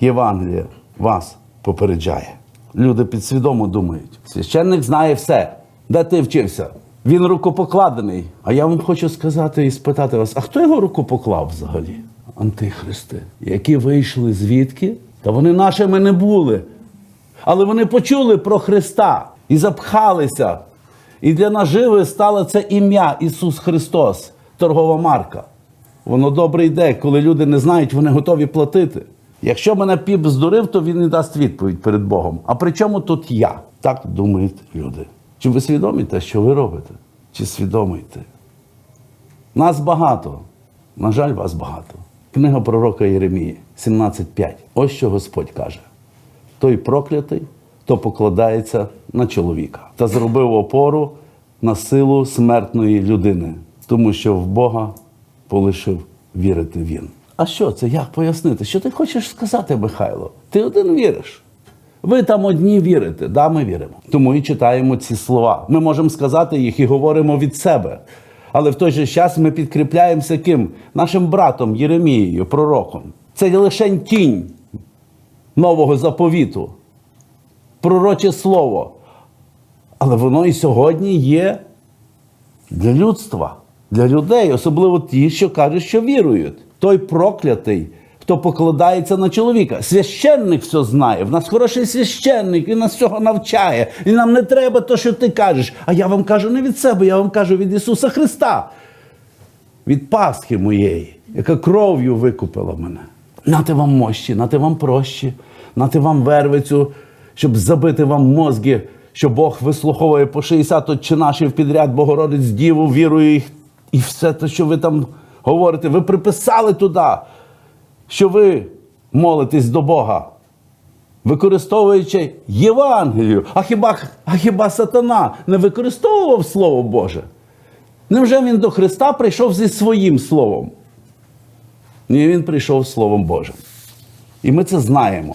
Євангеліє вас попереджає. Люди підсвідомо думають. Священник знає все. Де ти вчився? Він рукопокладений. А я вам хочу сказати і спитати вас: а хто його руку поклав взагалі? Антихристи, які вийшли звідки? Та вони нашими не були. Але вони почули про Христа і запхалися. І для наживи стало це ім'я Ісус Христос, торгова марка. Воно добре йде, коли люди не знають, вони готові платити. Якщо мене піп здурив, то він не дасть відповідь перед Богом. А при чому тут я? Так думають люди. Чи ви свідомі те, що ви робите? Чи свідомите? Нас багато. На жаль, вас багато. Книга пророка Єремії, 17.5. Ось що Господь каже: той проклятий, хто покладається на чоловіка та зробив опору на силу смертної людини, тому що в Бога полишив вірити він. А що це? Як пояснити? Що ти хочеш сказати, Михайло? Ти один віриш. Ви там одні вірите, да, ми віримо. Тому і читаємо ці слова. Ми можемо сказати їх і говоримо від себе. Але в той же час ми підкріпляємося ким? Нашим братом Єремією, пророком. Це лише тінь нового заповіту, пророче слово. Але воно і сьогодні є для людства, для людей, особливо ті, що кажуть, що вірують. Той проклятий, хто покладається на чоловіка. Священник все знає. В нас хороший священник, він нас всього навчає. І нам не треба то, що ти кажеш. А я вам кажу не від себе, я вам кажу від Ісуса Христа, від Пасхи моєї, яка кров'ю викупила мене. Нати вам мощі, нати вам прощі, нати вам вервицю, щоб забити вам мозги, що Бог вислуховує по 60 отчинашів підряд, Богородець Діву, вірує їх, і все те, що ви там говорите, ви приписали туди, що ви молитесь до Бога, використовуючи Євангелію. А хіба, а хіба сатана не використовував Слово Боже? Невже він до Христа прийшов зі своїм словом? Ні, він прийшов Словом Божим. І ми це знаємо.